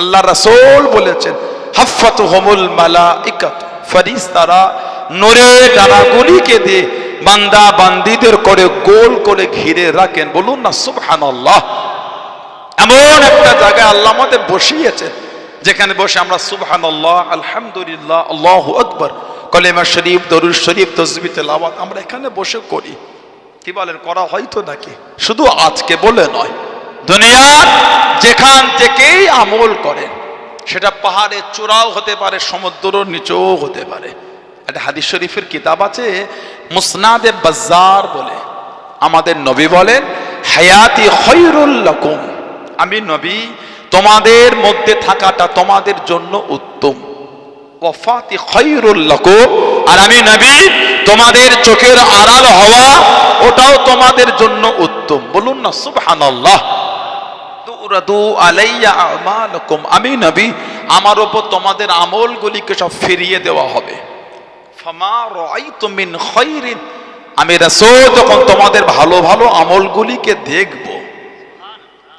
আল্লাহ রাসূল বলেছেন হাফাতু হমুল মালা ইকাত ফরিস্তারা নূরে ডানাগুলিকে দিয়ে বান্দা বান্দিদের করে গোল করে ঘিরে রাখেন। বলুন না, সুবহানাল্লাহ। এমন একটা জায়গায় আল্লাহ আমাদের বসিয়েছেন, যেখানে বসে আমরা সুবহানাল্লাহ, আলহামদুলিল্লাহ, আল্লাহ আকবর, কলেমা শরীফ, দরুদ শরীফ তসবি তেলাওয়াত আমরা এখানে বসে করি। কি বলেন, করা হয়তো নাকি? শুধু আজকে বলে নয়। দুনিয়ার যেখান থেকেই আমল করেন, সেটা পাহাড়ে চূড়াও হতে পারে, সমুদ্রর নিচেও হতে পারে। একটা হাদিস শরীফের কিতাব আছে, মুসনাদে বাজার বলে। আমাদের নবী বলেন, হায়াতি খৈরুল লাকুম। আমি নবী, তোমাদের মধ্যে থাকাটা তোমাদের জন্য উত্তম। ওয়াফাতি খৈরুল লাকুম। আর আমি নবী, তোমাদের চোখের আড়াল হওয়া, ওটাও তোমাদের জন্য উত্তম। বলুন না, সুবহানাল্লাহ। আমি নবী, আমার উপর তোমাদের আমলগুলিকে সব ফিরিয়ে দেওয়া হবে। ফামা রাআইতু মিন খাইরিন। আমি রাসূল তোমাদের ভালো ভালো আমলগুলিকে দেখব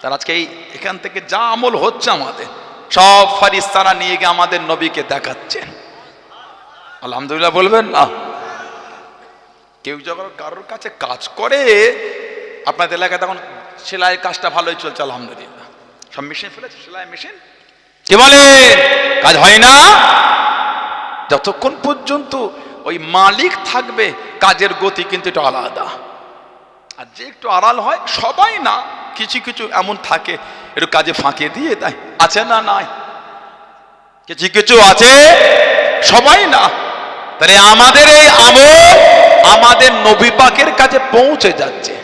তার আজকে এখান থেকে যা আমল হচ্ছে আমাদের, সব ফারিস্তারা নিয়ে গিয়ে আমাদের নবীকে দেখাচ্ছেন আলহামদুলিল্লাহ বলবেন না? কেউ যখন কারোর কাছে কাজ করে, আপনাদের এলাকায় তখন সেলাইয়ের কাজটা ভালোই চলছে, আলহামদুলিল্লাহ। সব মেশিন ফেলেছে, সেলাই মেশিন? কি বলে? কাজ হয় না। যতক্ষণ পর্যন্ত ওই মালিক থাকবে, কাজের গতি কিন্তু একটু আলাদা। আর যে একটু আড়াল হয়, সবাই না, কিছু কিছু এমন থাকে, একটু কাজে ফাঁকে দিয়ে তাই আছে না নাই? কিছু কিছু আছে, সবাই না। তাহলে আমাদের এই আমল আমাদের নবী পাকের কাছে পৌঁছে যাচ্ছে।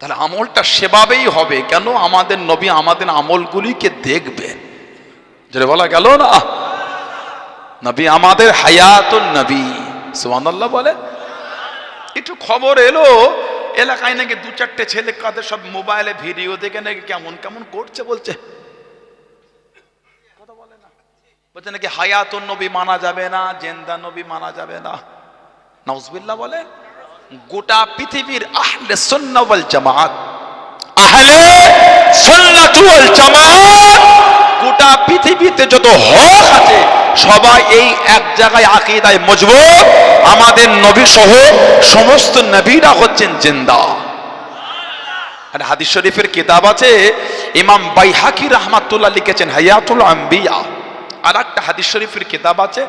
তাহলে আমলটা সেভাবেই হবে। কেন? আমাদের নবী আমাদের আমলগুলিকে দেখবেন যেটা বলা গেল না? নবী আমাদের হায়াতুন নবী। সুবহানাল্লাহ বলে একটু খবর এলো, এলাকায় নাকি দু চারটে ছেলে কাদের সব মোবাইলে ভিডিও দেখে নাকি কেমন কেমন করছে বলছে। বলে বলছে নাকি হায়াতুন নবী মানা যাবে না, জেন্দা নবী মানা যাবে না। নাউজবিল্লাহ বলেন। গোটা পৃথিবীর আহলে সুন্নাহ ওয়াল জামাত আহলে সুন্নাত ওয়াল জামাত গোটা পৃথিবীতে যত হক আছে সবাই এই এক জায়গায় আকীদায় মজবুত। আমাদের নবী সহ সমস্ত নবীরা হচ্ছেন জিন্দা। আর হাদিস শরীফের কিতাব আছে ইমাম বাইহাকি রহমাতুল্লাহ লিখেছেন হায়াতুল আম্বিয়া। আর একটা হাদিস শরীফের কিতাব আছে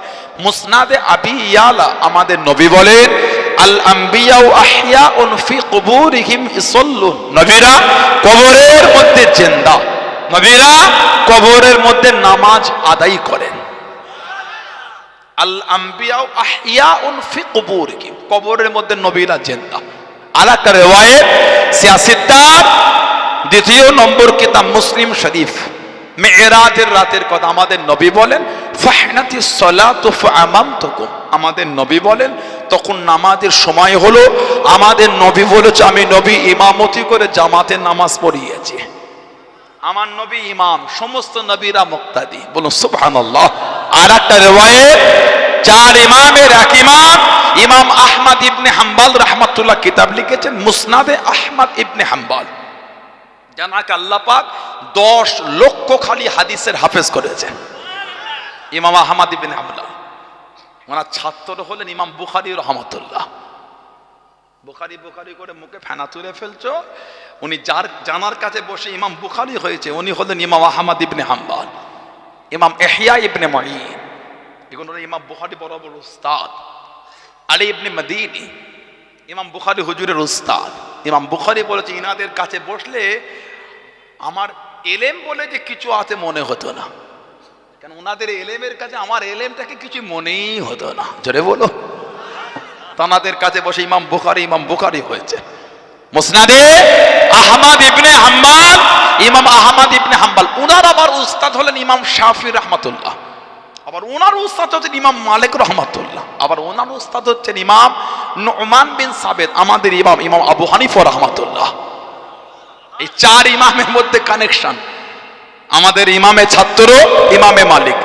মুসনাদে আবি ইয়ালা আমাদের নবী বলেন আল আম্বিয়া ও আহিয়া ফি কুবুরিহিম ইসাল্লুন। নবীরা কবরের মধ্যে জিন্দা। নবীরা কবরের মধ্যে নামাজ আদায় করেন। আল আম্বিয়া ও আহিয়া ফি কুবুরিহিম। কবরের মধ্যে নবীরা জিন্দা। আর একটা রেওয়ায়েত সিয়াসিদ্দার দ্বিতীয় নম্বর কিতাব মুসলিম শরীফ। মেয়েরাজের রাতের কথা আমাদের নবী বলেন, ফাহনাতি সলাতু ফামামতুকুম আমাদের নবী বলেন তখন নামাজের সময় হলো, আমাদের নবী বলেছে, আমি নবী ইমামতি করে জামাতে নামাজ পড়িয়েছি। আমার নবী ইমাম, সমস্ত নবীরা মুক্তাদি। বলুন, সুবহানাল্লাহ। আর একটা রেওয়ায়েত চার ইমামের এক ইমাম ইমাম আহমদ ইবনে হাম্বাল রহমাতুল্লাহ কিতাব লিখেছেন, মুসনাদে আহমদ ইবনে হাম্বাল। জানাকে আল্লাহ দশ লক্ষ খালি হাদিসের হাফেজ করেছেন ইমাম আহমদ ইবনে হাম্বাল। ওনার ছাত্র হলেন ইমাম বুখারি রহমতুল্লাহ। বুখারি বুখারি করে মুখে ফেনা তুলে ফেলছো। উনি যার জানার কাছে বসে ইমাম বুখারি হয়েছে, উনি হলেন ইমাম আহমদ ইবনে হাম্বাল, ইমাম এহিয়া ইবনে মাইন এগুলো ইমাম বুখারি বড় উস্তাদ। আলী ইবনে মদিনী, ইমাম বুখারি হুজুরের উস্তাদ। ইমাম বুখারি বলেছে, ইনাদের কাছে বসলে আমার এলেম বলে যে কিছু আছে মনে হতো না। কেন ওনাদের এলেমের কাছে আমার এলেমটাকে কিছু মনেই হতো না। জোরে বলো। তানাদের কাছে বসে ইমাম বুখারি ইমাম বুখারি হয়েছে। মুসনাদে আহমদ ইবনে হাম্বাল, ইমাম আহমদ ইবনে হাম্বাল। উনার আবার উস্তাদ হলেন ইমাম শাফি রহমাতুল্লাহ। আবার ওনার উস্তাদ হচ্ছেন ইমাম মালিক রহমাতুল্লাহ। আবার ওনার উস্তাদ হচ্ছেন ইমাম নোমান বিন সাবেদ, আমাদের ইমাম ইমাম আবু হানিফ রহমাতুল্লাহ। এই চার ইমামের মধ্যে কানেকশন আমাদের ইমামে ছাত্র ইমামে মালিক।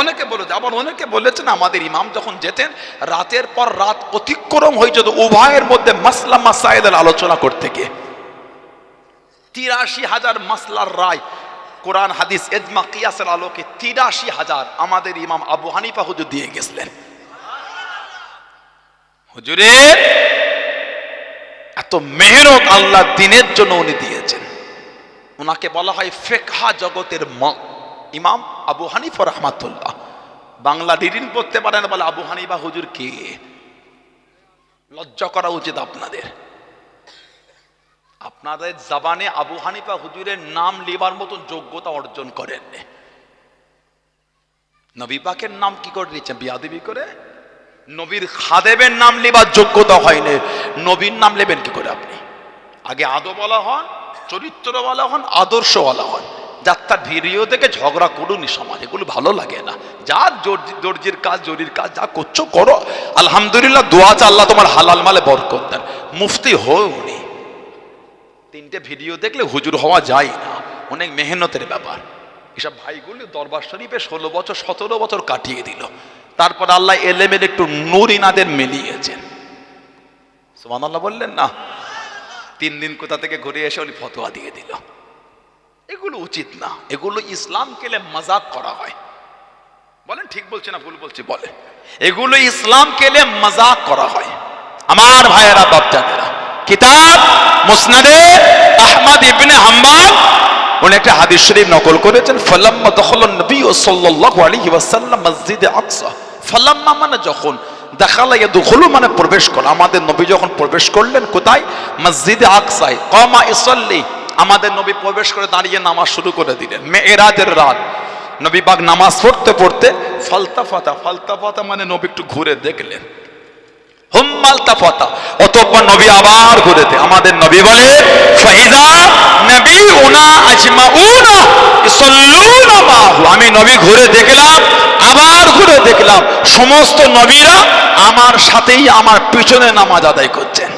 অনেকে বলেছে, আবার অনেকে বলেছেন আমাদের ইমাম যখন যেতেন, রাতের পর রাত অতিক্রম হয়ে যেত উভয়ের মধ্যে মাসলা মাসাইদের আলোচনা করতে গিয়ে। তিরাশি হাজার মাসলার রায়, কোরআন, হাদিস এজমা কিয়াসের আলোকে তিরাশি হাজার আমাদের ইমাম আবু হানিফা হুজুর দিয়ে গেছিলেন। হুজুরের এত মেহনত আল্লাহ দিনের জন্য উনি দিয়েছেন। ওনাকে বলা হয় ফেকহা জগতের ম, ইমাম আবু হানিফা রহমাতুল্লাহ। বাংলা রিডিং পড়তে পারেন, বলে, আবু হানিফা হুজুর কে? লজ্জা করা উচিত আপনাদের। আপনাদের জাবানে আবু হানিফা হুজুরের নাম লিবার মতন যোগ্যতা অর্জন করেন নবী পাকের নাম কি করে দিয়েছেন বিয়াদিবি করে? নবীর খাদেবের নাম লিবার যোগ্যতা হয়নি নবীর নাম নেবেন কি করে আপনি? আগে আদো বলা হন চরিত্র বলা হন, আদর্শওয়ালা হন। যার তার ভিডিও থেকে ঝগড়া করুনি সমাজ, এগুলো ভালো লাগে না। যা দর্জির কাজ, জরির কাজ, যা করছ, করো। আলহামদুলিল্লাহ, দোয়া চা আল্লাহ তোমার হালাল মালে বরকত দেন। মুফতি হয়ে উনি। তিনটে ভিডিও দেখলে হুজুর হওয়া যায় না। অনেক মেহনতের ব্যাপার। এসব ভাইগুলি দরবার শরীফে ষোলো বছর, সতেরো বছর কাটিয়ে দিল। তারপর আল্লাহ এলেমের একটু নূর ইনাদের মিলিয়েছেন। সুমান আল্লাহ বললেন, না তিন দিন কোথা থেকে ঘুরে এসে উনি ফতোয়া দিয়ে দিল। এগুলো উচিত না। এগুলো ইসলাম কেলে মজাক করা হয়। বলেন, ঠিক বলছে না, ভুল বলছে বলে এগুলো ইসলাম কেলে মজাক করা হয়। আমার ভাইয়েরা, বাপজানেরা, কিতাব মুসনাদে আহমদ ইবনে হাম্বাল, উনি একটা হাদিস শরীফ নকল করেছেন, ফালাম্মা দখলন নবী ও সাল্লাল্লাহু আলাইহি ওয়াসাল্লাম মসজিদে আকসা। ফালাম্মা মানে যখন দেখালা দুখুলু মানে প্রবেশ করা। আমাদের নবী যখন প্রবেশ করলেন কোথায়? মসজিদে আকসায়। কমা ইসাল্লি। আমাদের নবী প্রবেশ করে দাঁড়িয়ে নামাজ শুরু করে দিলেন। মেয়েরাজের রাত। নবী বাগ নামাজ পড়তে পড়তে ফালতাফাতা ফালতাফাতা মানে নবী একটু ঘুরে দেখলেন। আমি নবী ঘুরে দেখলাম, আবার ঘুরে দেখলাম। সমস্ত নবীরা আমার সাথেই আমার পিছনে নামাজ আদায় করছেন।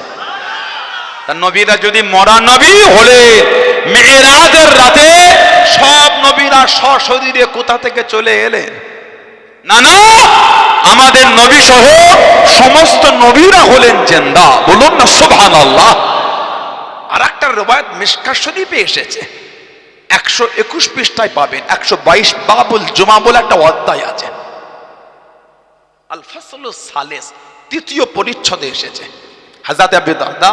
নবীরা যদি মরা নবী হলে, মেয়েরাজের রাতে সব নবীরা সশরীরে কোথা থেকে চলে এলেন? না না আমাদের নবী সহ সমস্ত নবীরা হলেন জেন্দা। বলুন না সোভান আল্লাহ আর একটা রবায়ত মিসকা শরীফে এসেছে। একশো একুশ পৃষ্ঠায় পাবেন, একশো বাইশ বাবুল জুমা বলে একটা অধ্যায় আছে। সালেস তৃতীয় পরিচ্ছদে এসেছে। হাজাতে তাআলা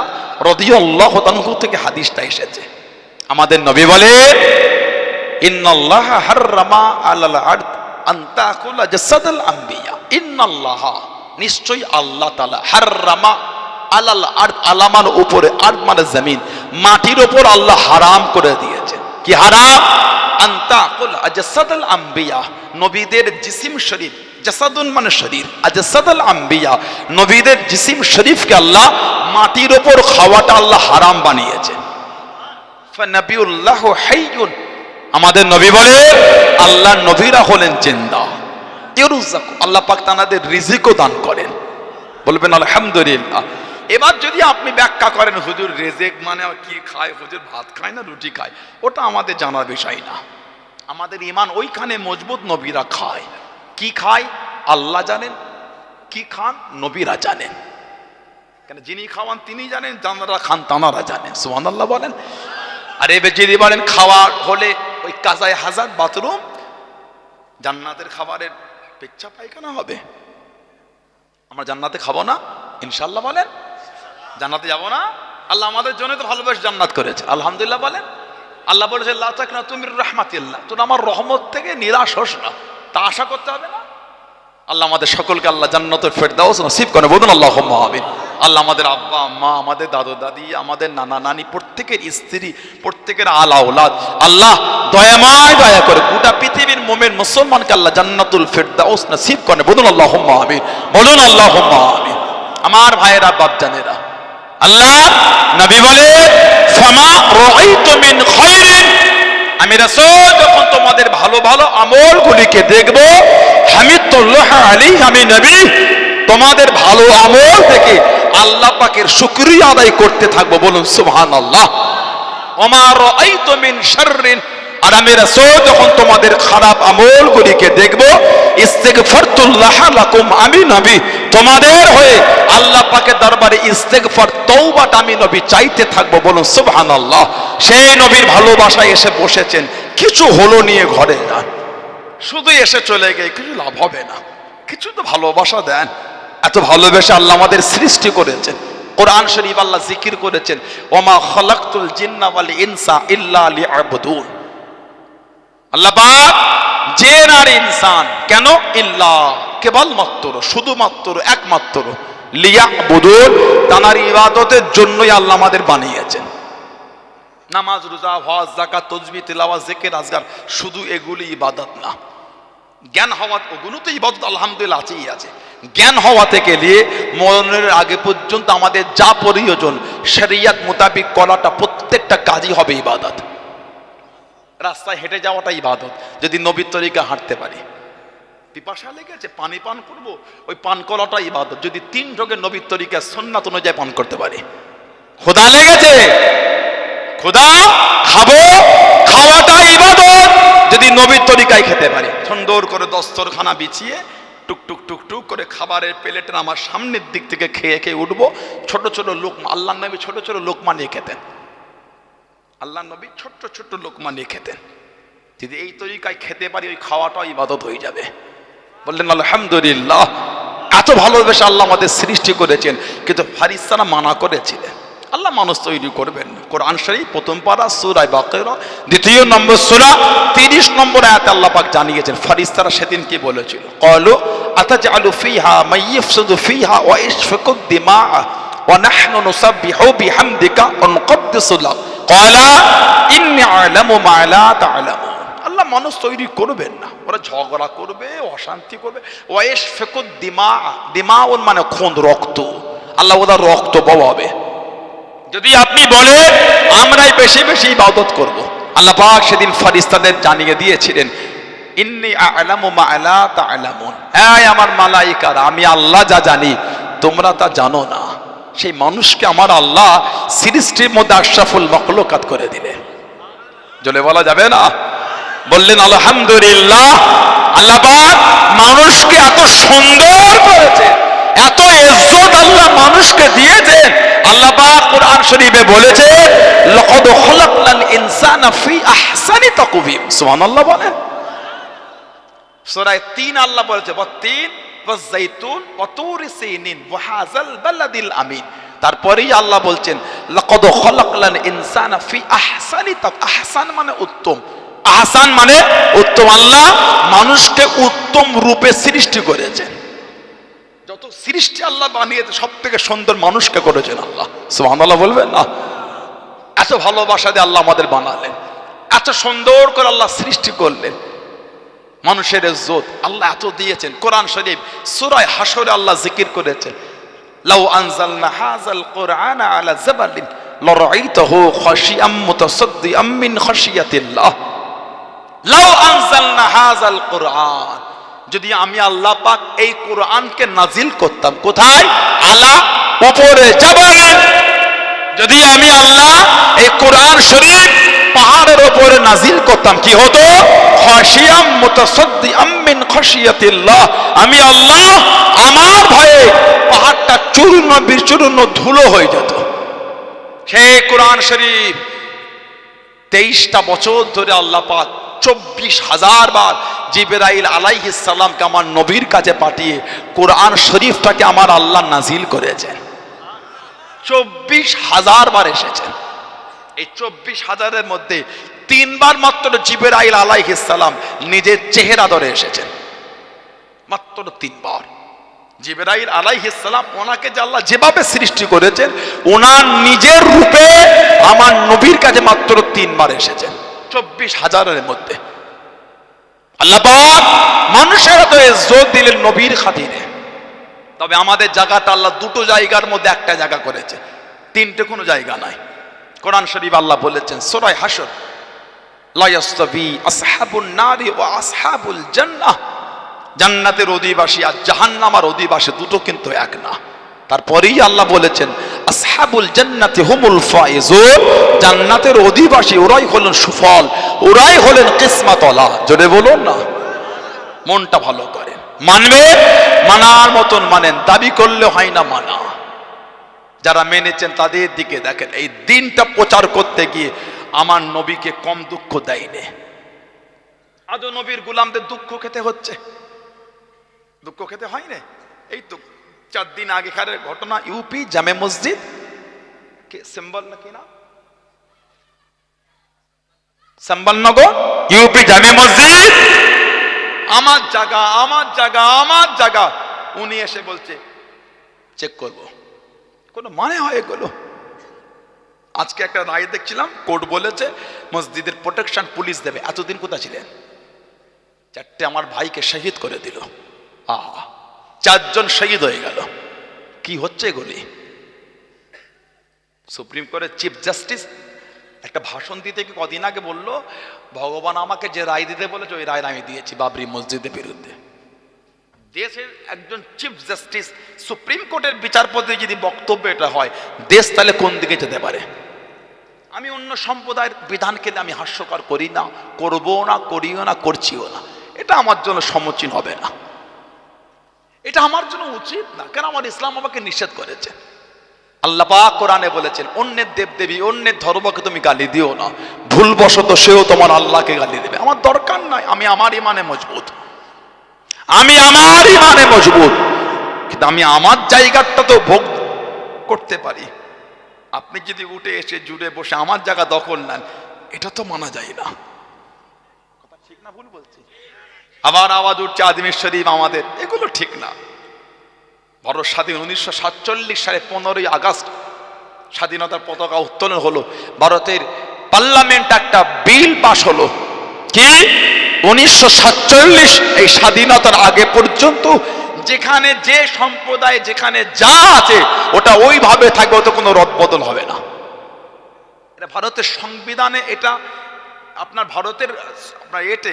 থেকে হাদিসটা এসেছে। আমাদের নবী বলে ইন্নাল্লাহ হাররামা আলাল আম্বিয়া। নিশ্চয়ই আল্লাহ উপরে মানে জমিন, মাটির উপর আল্লাহ হারাম করে দিয়েছে কি হারাম? আন্তা কুল আজসাদাল আম্বিয়া। নবীদের জিসিম শরীফ মানে শরীর। আম্বিয়া, নবীদের জিসিম শরীফকে আল্লাহ মাটির ওপর খাওয়াটা আল্লাহ হারাম বানিয়েছে ফানাবিউল্লাহ হাইয়ুন আমাদের নবী বলে আল্লাহ নবীরা হলেন ইউরুজাকু আল্লাহ পাক তানাদের রিজিকও দান করেন। বলবেন, আলহামদুলিল্লাহ। এবার যদি আপনি ব্যাখ্যা করেন, হুজুর রেজেক মানে কি খায়? হুজুর ভাত খায় না রুটি খায়? ওটা আমাদের জানার বিষয় না। আমাদের ইমান ওইখানে মজবুত নবীরা খায়। কি খায়? আল্লাহ জানেন। কি খান? নবীরা জানেন। কেন যিনি খাওয়ান তিনি জানেন জানারা খান তানারা জানেন। সুমান আল্লাহ বলেন। আর এবার যদি বলেন, খাওয়া হলে ওই কাজায় হাজার বাথরুম জান্নাতের খাবারের পেচ্ছা পায়খানা হবে। আমরা জান্নাতে খাব না ইনশাল্লাহ বলেন। জান্নাতে যাব না। আল্লাহ আমাদের জন্য তো ভালোবাসে জান্নাত করেছে। আলহামদুলিল্লাহ বলেন। আল্লাহ বলেছে আল্লাহ না তুমি রহমাতিল্লাহ। তোর আমার রহমত থেকে নিরাশ হোস না। তা আশা করতে হবে না। আল্লাহ আমাদের সকলকে আল্লাহ জান্নাতের ফেরদাউস নসিব করে। বলুন আল্লাহ আমিন। আল্লাহ আমাদের আব্বা, আম্মা, আমাদের দাদু, দাদি, আমাদের নানা, নানি, প্রত্যেকের স্ত্রী, প্রত্যেকের আলা ওলাদ আল্লাহ দয়াময় দয়া করে গোটা পৃথিবীর মোমের মুসলমানকে আল্লাহ জান্নাতুল ফেরদাউস নসিব করে বলুন আল্লাহ আমিন। বলুন আল্লাহ আমিন। আমার ভাইয়েরা বাপ জানেরা আল্লাহ নবী বলে আমি যখন তোমাদের ভালো ভালো আমলগুলিকে দেখব, হামিদুল্লাহ আলী আমি নবী, তোমাদের ভালো আমল থেকে আল্লাহ পাকের শুকরিয়া আদায় করতে থাকব। বলুন সুবহানাল্লাহ। ওমার রাআইতু মিন শাররিন। আর আমি রাসূল, যখন তোমাদের খারাপ আমলগুলিকে দেখব, ইস্তেগফারতুল্লাহ লাকুম, আমি নবী, তোমাদের হয়ে আল্লাহ পাকের দরবারে ইস্তেগফার, তওবাটা আমি নবী চাইতে বলুন, সুবহানাল্লাহ। সেই নবীর ভালোবাসায় এসে বসেছেন, কিছু হলো নিয়ে ঘরে শুধু এসে চলে গিয়ে, কিছু লাভ হবে না। কিছু তো ভালোবাসা দেন। এত ভালোবেসে আল্লাহ আমাদের সৃষ্টি করেছেন। কোরআন শরীফ আল্লাহ জিকির করেছেন, ওমা খলাকতুল জিন্না ওয়াল ইনসা ইল্লা লিয়াবুদুন। আল্লাহ পাক জেন আর ইনসান, কেন? ইল্লা, কেবলমাত্র, শুধুমাত্র, একমাত্র লিয়া বুদুর তানার ইবাদতের জন্যই আল্লাহ আমাদের বানিয়েছেন। নামাজ, রোজা, হজ জাকাত তজবি, তেলাওয়াত, জেকের আজগার শুধু এগুলি ইবাদত না। জ্ঞান হওয়া ওগুলো তো ইবাদত আলহামদুলিল্লাহ আছেই আছে। জ্ঞান হওয়া থেকে নিয়ে মরণের আগে পর্যন্ত আমাদের যা প্রয়োজন, শরিয়াত মোতাবিক করাটা প্রত্যেকটা কাজই হবে ইবাদত। রাস্তায় হেঁটে যাওয়াটা ইবাদত যদি নবীর তরিকা হাঁটতে পারি। পিপাসা লেগেছে পানি পান করব ওই পান করাটা ইবাদত যদি তিন ঢোকে নবীর তরিকা সন্ন্যাত অনুযায়ী পান করতে পারি। খোদা লেগেছে? খোদা খাব? খাওয়াটা ইবাদত যদি নবীর তরিকায় খেতে পারি। সুন্দর করে দস্তরখানা বিছিয়ে টুক টুক টুক টুক করে খাবারের প্লেটের আমার সামনের দিক থেকে খেয়ে খেয়ে উঠবো। ছোট ছোট লোক আল্লাহ নবী ছোট ছোট লোকমা নিয়ে খেতেন। আল্লাহ নবী ছোট্ট ছোট্ট লোকমা নিয়ে খেতেন। যদি এই তরিকায় খেতে পারি, ওই খাওয়াটা ইবাদত হয়ে যাবে। বললেন, আলহামদুলিল্লাহ, এত ভালোবেসে আল্লাহ আমাদের সৃষ্টি করেছেন। কিন্তু ফারিস্তারা মানা করেছিলেন। আল্লাহ মানুষ তৈরি করবেন কোরআন শরীফ, প্রথম পারা সুরায় বাকেরা, দ্বিতীয় নম্বর সুরা, তিরিশ নম্বর আয়াতে আল্লাহ পাক জানিয়েছেন। ফারিস্তারা সেদিন কি বলেছিল? কলো, আতাজআলু ফিহা মাইয়াফসুদু ফিহা ওয়া ইশফাকু দিমা ওয়া নাহনু নুসাব্বিহু বিহামদিকা ওয়া নুকদ্দিসু লাক ক্বালা, ইন্নী আ'লামু মা লা তা'লামুন। আল্লাহ মানুষ তৈরি করবেন না। ওরা ঝগড়া করবে, অশান্তি করবে। ওয়েশ ফেকুদ দিমা, দিমাউন মানে খুন, রক্ত। আল্লাহ ওদের রক্ত বওয়াবে। যদি আপনি বলে আমরাই বেশি বেশি ইবাদত করব। আল্লাহ পাক সেদিন ফারিস্তাদের জানিয়ে দিয়েছিলেন, ইন্নি আ'লামু মা লা তা'লামুন। এই আমার মালাইকারা, আমি আল্লাহ যা জানি, তোমরা তা জানো না। সেই মানুষকে আমার আল্লাহ সৃষ্টির মধ্যে আশরাফুল মকলকাত করে দিলে জলে বলা যাবে না? বললেন, আলহামদুলিল্লাহ, আল্লাহ মানুষকে এত সুন্দর করেছে এত এজত আল্লাহ মানুষকে দিয়েছে আল্লাহবাদ কোরআন শরীফে বলেছে লকদ খলাকনাল ইনসানা আল্লাহ বলেছে 32 তারপরেই আল্লাহ বলছেন আহসান মানে উত্তম। আহসান মানে উত্তম। আল্লাহ মানুষকে উত্তম রূপে সৃষ্টি করেছেন। যত সৃষ্টি আল্লাহ বানিয়েছে সব থেকে সুন্দর মানুষকে করেছেন আল্লাহ। সুহান আল্লাহ বলবেন না? এত ভালোবাসা দিয়ে আল্লাহ আমাদের বানালেন। এত সুন্দর করে আল্লাহ সৃষ্টি করলেন। মানুষের জোত আল্লাহ এত দিয়েছেন। কোরআন শরীফ, সূরায় হাসরে আল্লাহ জিকির করেছেন। লাউ আনজালনা হাযাল কুরআন আলা জাবালিন লরাইতাহু খাশিয়াম মুতাসাদ্দিআম মিন খাশিয়াতিল্লাহ। লাউ আনজালনা হাযাল কুরআন। যদি আমি আল্লাহ পাক এই কোরআনকে নাজিল করতাম, কোথায়? আলা উপরে জাবালে যদি আমি আল্লাহ এই কোরআন শরীফ পাহাড়ের ওপরে নাজিল করতাম, কি হতো? আমি আল্লাহ, আমার ভয়ে পাহাড়টা চূর্ণ বিচূর্ণ ধুলো হয়ে যেত। সেই কোরআন শরীফ, তেইশটা বছর ধরে আল্লাহ পাক চব্বিশ হাজার বার জিবরাইল আলাইহিস সালামকে আমার নবীর কাছে পাঠিয়ে কোরআন শরীফটাকে আমার আল্লাহ নাজিল করেছেন। চব্বিশ হাজার বার এসেছেন। এই চব্বিশ হাজারের মধ্যে তিনবার মাত্র জিবরাইল আলাইহিস সালাম নিজের চেহারা ধরে এসেছেন মাত্র তিনবার। জিবরাইল আলাইহিস সালাম ওনাকে যে যেভাবে সৃষ্টি করেছেন, ওনার নিজের রূপে আমার নবীর কাছে মাত্র তিনবার এসেছেন চব্বিশ হাজারের মধ্যে। আল্লাহ মানুষের তো ইজ্জত দিলেন নবীর খাতিরে। তবে আমাদের জায়গাটা আল্লাহ দুটো জায়গার মধ্যে একটা জায়গা করেছে। তিনটে কোনো জায়গা নাই। কোরআন শরীফ আল্লাহ বলেছেন সোরাই হাসর লা ইয়াস্তাবি আসহাবুন নারি আসহাবুল জান্নাহ। জান্নাতের অধিবাসী আর জাহান্নামার অধিবাসী দুটো কিন্তু এক না। তারপরেই আল্লাহ বলেছেন, আসহাবুল জান্নাতি হুমুল ফাইজুন। জান্নাতের অধিবাসী ওরাই হলেন সুফল, ওরাই হলেন কিসমতলা। জোরে বলুন না। মনটা ভালো করেন। মানবে মানার মতন মানেন। দাবি করলে হয় না মানা। যারা মেনেছেন তাদের দিকে দেখেন এই দিনটা প্রচার করতে গিয়ে আমার নবীকে কম দুঃখ দেয়নি। আজও নবীর গুলামদের দুঃখ খেতে হচ্ছে? দুঃখ খেতে হয় না এই তো চার দিন আগেকার ঘটনা ইউপি জামে মসজিদ কে সিম্বল নাকি না সম্বলনগর ইউপি জামে মসজিদ? আমার জায়গা আমার জায়গা আমার জায়গা। উনি এসে বলছে চেক করব। কোনো মানে হয় এগুলো? আজকে একটা রায় দেখছিলাম, কোর্ট বলেছে, মসজিদের প্রোটেকশন পুলিশ দেবে। এতদিন কোথা ছিলেন? চারটে আমার ভাইকে শহীদ করে দিল। আহা, চারজন শহীদ হয়ে গেল। কি হচ্ছে এগুলি? সুপ্রিম কোর্টের চিফ জাস্টিস একটা ভাষণ দিতে কি কদিন আগে বলল, ভগবান আমাকে যে রায় দিতে বলেছে, ওই রায় আমি দিয়েছি বাবরি মসজিদের বিরুদ্ধে। দেশের একজন চিফ জাস্টিস সুপ্রিম কোর্টের বিচারপতি যদি বক্তব্য এটা হয়, দেশ তাহলে কোন দিকে যেতে পারে? আমি অন্য সম্প্রদায়ের বিধানকে আমি হাস্যকর করি না, করব না, করিও না, করছিও না। এটা আমার জন্য সমীচীন হবে না। এটা আমার জন্য উচিত না, কেন আমার ইসলাম আমাকে নিষেধ করেছে? আল্লাহ কোরআনে বলেছেন, অন্যের দেবদেবী অন্যের ধর্মকে তুমি গালি দিও না, ভুলবশত সেও তোমার আল্লাহকে গালি দেবে। আমার দরকার নাই, আমি আমার ইমানে মজবুত। আমি আমার ইমানে মজবুত। কিন্তু আমি আমার জায়গাটা তো ভোগ করতে পারি। আপনি যদি উঠে এসে জুড়ে বসে আমার জায়গা দখল নেন এটা তো মানা যায় না। কথা ঠিক না ভুল বলছি? আবার আওয়াজ উঠছে আদিমের শরীফ আমাদের। এগুলো ঠিক না। ভারত স্বাধীন উনিশশো সাতচল্লিশ সালে পনেরোই আগস্ট স্বাধীনতার পতাকা উত্তোলন হলো। ভারতের পার্লামেন্ট একটা বিল পাশ হলো। কি? উনিশশো সাতচল্লিশ এই স্বাধীনতার আগে পর্যন্ত যেখানে যে সম্প্রদায়, যেখানে যা আছে, ওটা ওইভাবে থাকবে, ওতে কোনো রদবদল হবে না। এটা ভারতের সংবিধানে এটা, আপনার ভারতের, আপনার এতে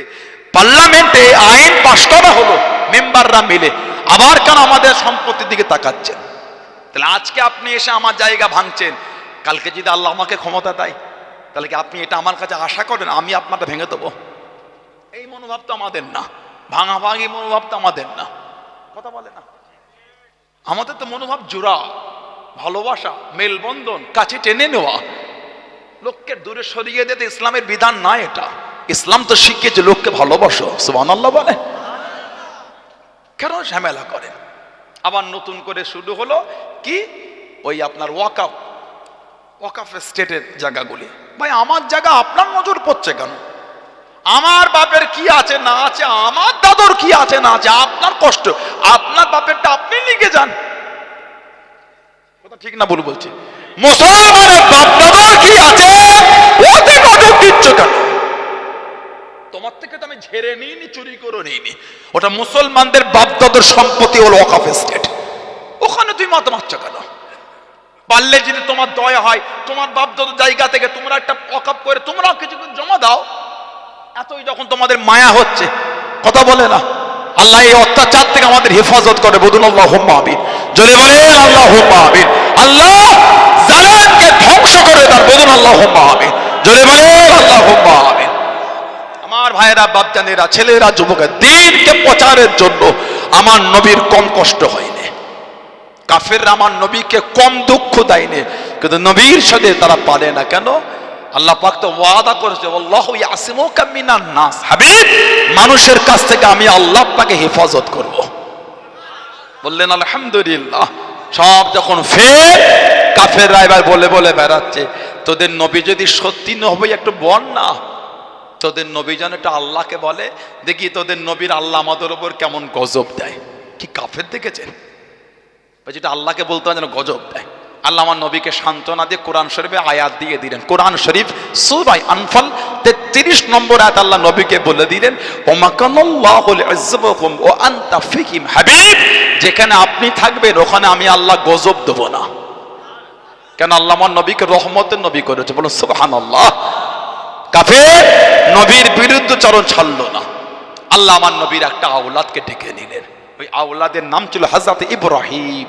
পার্লামেন্টে আইন পাশ করা হলো, মেম্বাররা মিলে। আবার কেন আমাদের সম্পত্তির দিকে তাকাচ্ছেন? তাহলে আজকে আপনি এসে আমার জায়গা ভাঙছেন, কালকে যদি আল্লাহ আমাকে ক্ষমতা দেয়, তাহলে কি আপনি এটা আমার কাছে আশা করেন? আমি আপনারটা ভেঙে দেবো? এই মনোভাব তো আমাদের না। ভাঙাভাঙি মনোভাব তো আমাদের না। কথা বলে না। আমাদের তো মনোভাব জোড়া, ভালোবাসা, মেলবন্ধন, কাছে টেনে নেওয়া। লোককে দূরে সরিয়ে দিতে ইসলামের বিধান না এটা। ইসলাম তো শিখিয়েছে লোককে ভালোবাসো সুবান আল্লাহ বলে। কেন ঝামেলা করেন আবার নতুন করে শুরু হলো কি? ওই আপনার ওয়াকাফ ওয়াকাফ স্টেটের জায়গাগুলি। ভাই, আমার জায়গা আপনার নজর পড়ছে কেন? আমার বাপের কি আছে না আছে, আমার দাদর কি আছে না আছে, আপনার কষ্ট। আপনার বাপেরটা আপনি লিখে যান। কথা ঠিক না বলে বলছি। মুসলমানের বাপ দাদর কি আছে? তোমার থেকে তো আমি ঝেড়ে নিইনি, চুরি করে নিইনি। ওটা মুসলমানদের বাপদাদর সম্পত্তি হলো ওয়াকাফ স্টেট। ওখানে তুই মত মারছ কেন? পারলে যদি তোমার দয়া হয়, তোমার বাপদাদর জায়গা থেকে তোমরা একটা ওয়াকাফ করে তোমরাও কিছু জমা দাও। এতই যখন তোমাদের মায়া হচ্ছে, কথা বলে না। আল্লাহ এই অত্যাচার থেকে আমাদের হেফাজত করে বদুল আল্লাহ আবিন জলে বলে আল্লাহ আবিন আল্লাহ জালেমকে ধ্বংস করে তার বদুল আল্লাহ আবিন জলে বলে আল্লাহ আবিন আমার ভাইয়েরা, বাপজানেরা, ছেলেরা, যুবকের দিনকে প্রচারের জন্য আমার নবীর কম কষ্ট হয়নি। কাফের আমার নবীকে কম দুঃখ দেয়নি। কিন্তু নবীর সাথে তারা পারে না। কেন? আল্লাহ পাক তো ওয়াদা করেছে আল্লাহ ইয়াসিমুকা মিনান নাস। হাবিব! মানুষের কাছ থেকে আমি আল্লাহ পাকে হেফাজত করব। বললেন আলহামদুলিল্লাহ। সব যখন ফের কাফের রাইবার বলে বলে বেড়াচ্ছে তোদের নবী যদি সত্যি হবে একটু বল না। তোদের নবী যেন একটা আল্লাহকে বলে দেখি তোদের নবীর আল্লাহ আমাদের ওপর কেমন গজব দেয়। কি কাফের দেখেছেন? যেটা আল্লাহকে বলতে হয় যেন গজব দেয়। আল্লাহ নবীকে সান্ত্বনা দিয়ে কোরআন শরীফে আয়াত দিয়ে দিলেন। কোরআন শরীফ, সুরাই আনফাল, তেত্রিশ নম্বর আয়াত আল্লাহ নবীকে বলে দিলেন ও আন্তা ফিকিম হাবিব। যেখানে আপনি থাকবেন, ওখানে আমি আল্লাহ গজব দেব না। কেন আল্লাহ নবীকে রহমতের নবী করেছে? বলুন সুবহান আল্লাহ কাফের, নবীর বিরুদ্ধে চরণ ছাড়লো না। আল্লাহ আমার নবীর একটা আওলাদকে ডেকে নিলেন। ওই আওলাদের নাম ছিল হাজরত ইব্রাহিম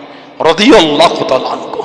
রদিয়াল্লাহু তাআলা আনহু।